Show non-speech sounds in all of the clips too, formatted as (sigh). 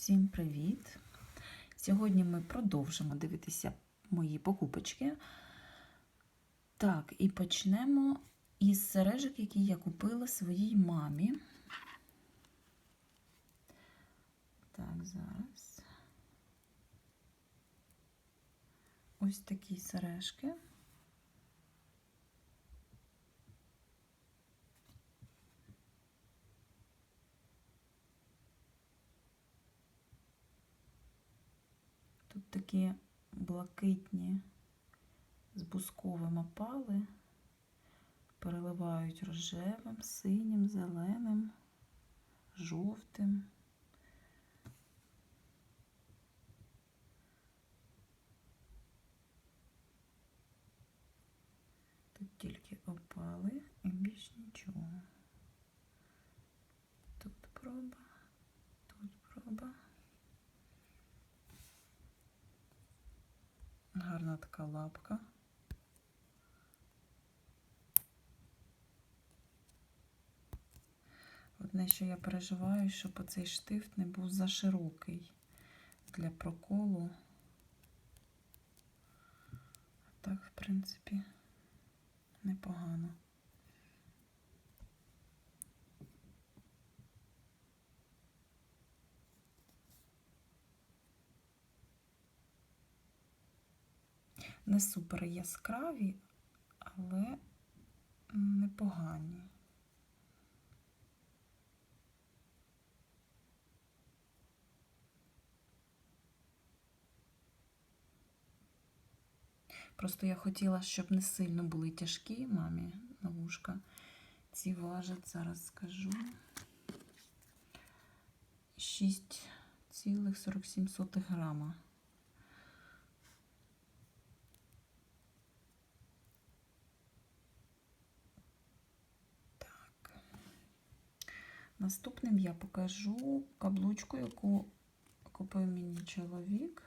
Всім привіт! Сьогодні ми продовжимо дивитися мої покупочки. Так, і почнемо із сережок, які я купила своїй мамі. Так, зараз. Ось такі сережки. Тут такі блакитні з бусковим опали, переливають рожевим, синім, зеленим, жовтим. Тут тільки опали і більш нічого. Тут проба, тут проба. Гарна така лапка. Одне, що я переживаю, щоб оцей штифт не був заширокий для проколу. Так, в принципі, непогано. Не супер яскраві, але непогані. Просто я хотіла, щоб не сильно були тяжкі мамі на вушка. Ці важать, зараз скажу. 6,47 грама. Наступним я покажу каблучку, яку купив мені чоловік.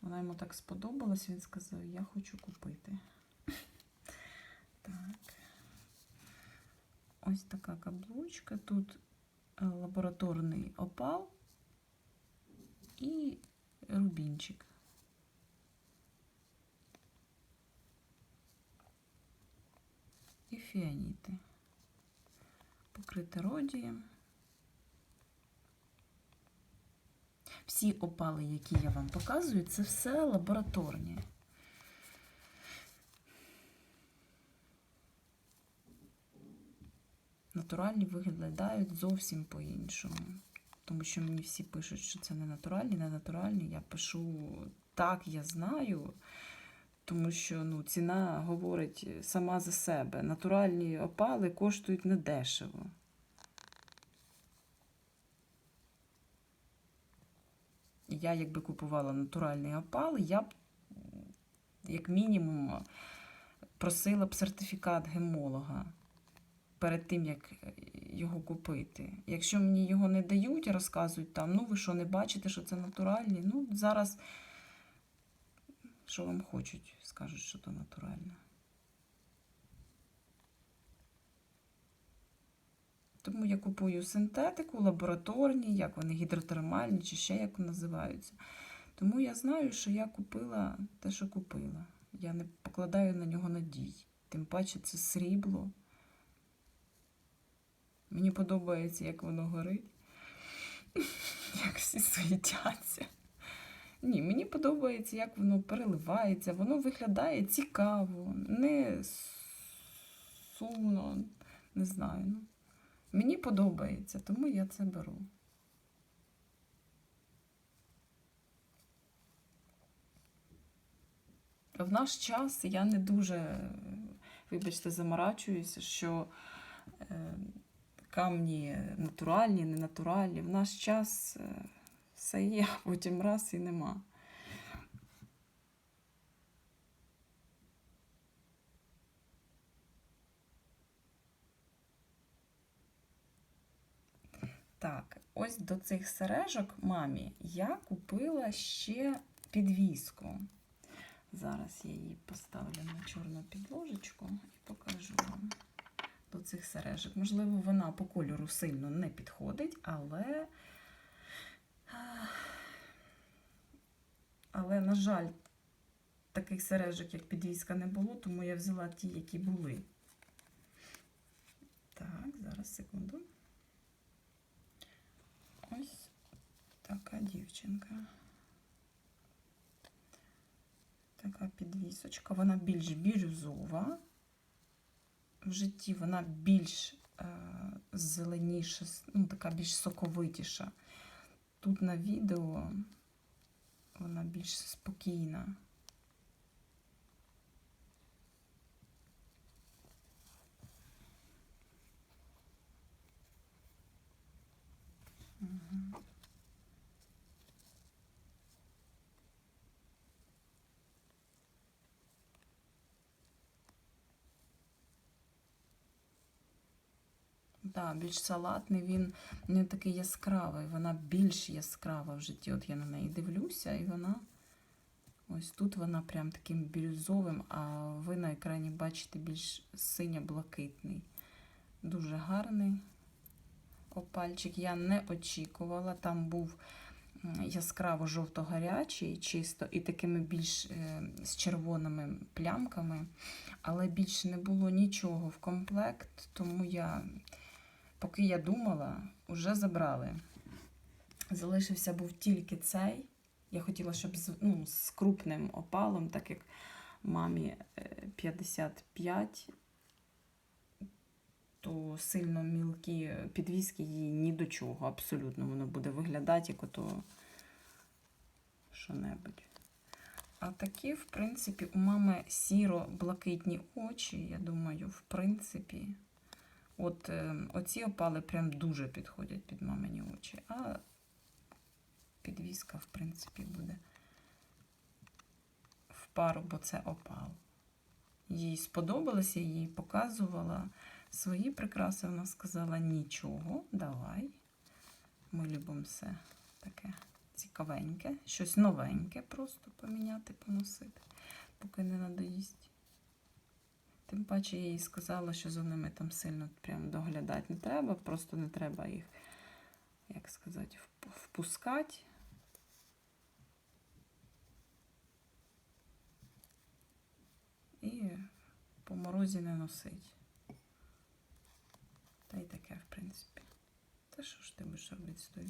Вона йому так сподобалась, він сказав, я хочу купити. (laughs) Так. Ось така каблучка. Тут е, лабораторний опал і рубінчик. І фіаніти. Покрите родієм. Всі опали, які я вам показую, це все лабораторні. Натуральні виглядають зовсім по-іншому. Тому що мені всі пишуть, що це не натуральні, не натуральні. Я пишу так, я знаю, тому що ну, ціна говорить сама за себе. Натуральні опали коштують недешево. Я якби купувала натуральний опал, я б, як мінімум, просила б сертифікат гемолога перед тим, як його купити. Якщо мені його не дають, розказують там, ну ви що, не бачите, що це натуральний, ну зараз, що вам хочуть, скажуть, що це натуральне. Тому я купую синтетику, лабораторні, як вони гідротермальні чи ще як називаються. Тому я знаю, що я купила те, що купила. Я не покладаю на нього надій. Тим паче це срібло. Мені подобається, як воно горить, (laughs) як всі суетяться. Ні, мені подобається, як воно переливається, воно виглядає цікаво, не сумно, не знаю. Ну. Мені подобається, тому я це беру. В наш час я не дуже, вибачте, заморачуюся, що е, камні натуральні, не натуральні. В наш час е, все є, а потім раз і нема. Так, ось до цих сережок мамі я купила ще підвіску. Зараз я її поставлю на чорну підложечку і покажу вам до цих сережок. Можливо, вона по кольору сильно не підходить, але але, на жаль, таких сережок, як підвіска, не було, тому я взяла ті, які були. Так, зараз секунду. Ось така дівчинка. Така підвісочка. Вона більш бірюзова. В житті вона більш е, зеленіша, ну, така більш соковитіша. Тут на відео вона більш спокійна. Мгм. Да, більш салатний, він не такий яскравий, вона більш яскрава в житті. От я на неї дивлюся, і вона ось тут вона прям таким бірюзовим, а ви на екрані бачите більш синьо-блакитний. Дуже гарний опальчик. Я не очікувала. Там був яскраво жовто-гарячий, чисто, і такими більш з червоними плямками, але більше не було нічого в комплект, тому я, поки я думала, вже забрали. Залишився був тільки цей. Я хотіла, щоб з, ну, з крупним опалом, так як мамі е, 55, то сильно мілкі підвіски їй ні до чого. Абсолютно воно буде виглядати як ото що-небудь. А такі, в принципі, у мами сіро-блакитні очі, я думаю, в принципі, от е, оці опали прям дуже підходять під мамині очі. А підвіска, в принципі, буде в пару, бо це опал. Їй сподобалося, їй показувала свої прикраси. Вона сказала: нічого, давай. Ми любимо все таке цікавеньке, щось новеньке просто поміняти, поносити, поки не надоїсть. Тим паче я їй сказала, що за ними там сильно прям доглядати не треба, просто не треба їх, як сказати, впускати. І по морозі не носить. Принципі. Та що ж ти будеш робити з тою?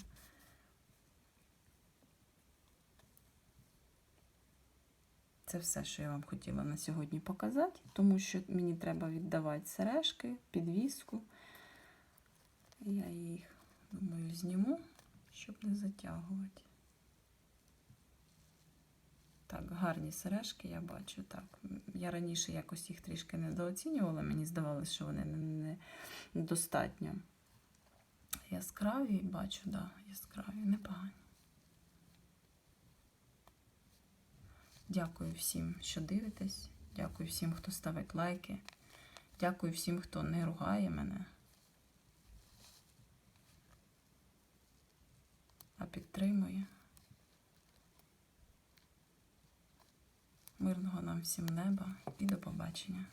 Це все, що я вам хотіла на сьогодні показати, тому що мені треба віддавати сережки, підвіску. Я їх, думаю, зніму, щоб не затягувати. Так, гарні сережки я бачу. Так, я раніше якось їх трішки недооцінювала, мені здавалося, що вони не, не яскраві, бачу, да, яскраві, непогані. Дякую всім, що дивитесь. Дякую всім, хто ставить лайки. Дякую всім, хто не ругає мене. А підтримує. Мирного нам всім неба і до побачення.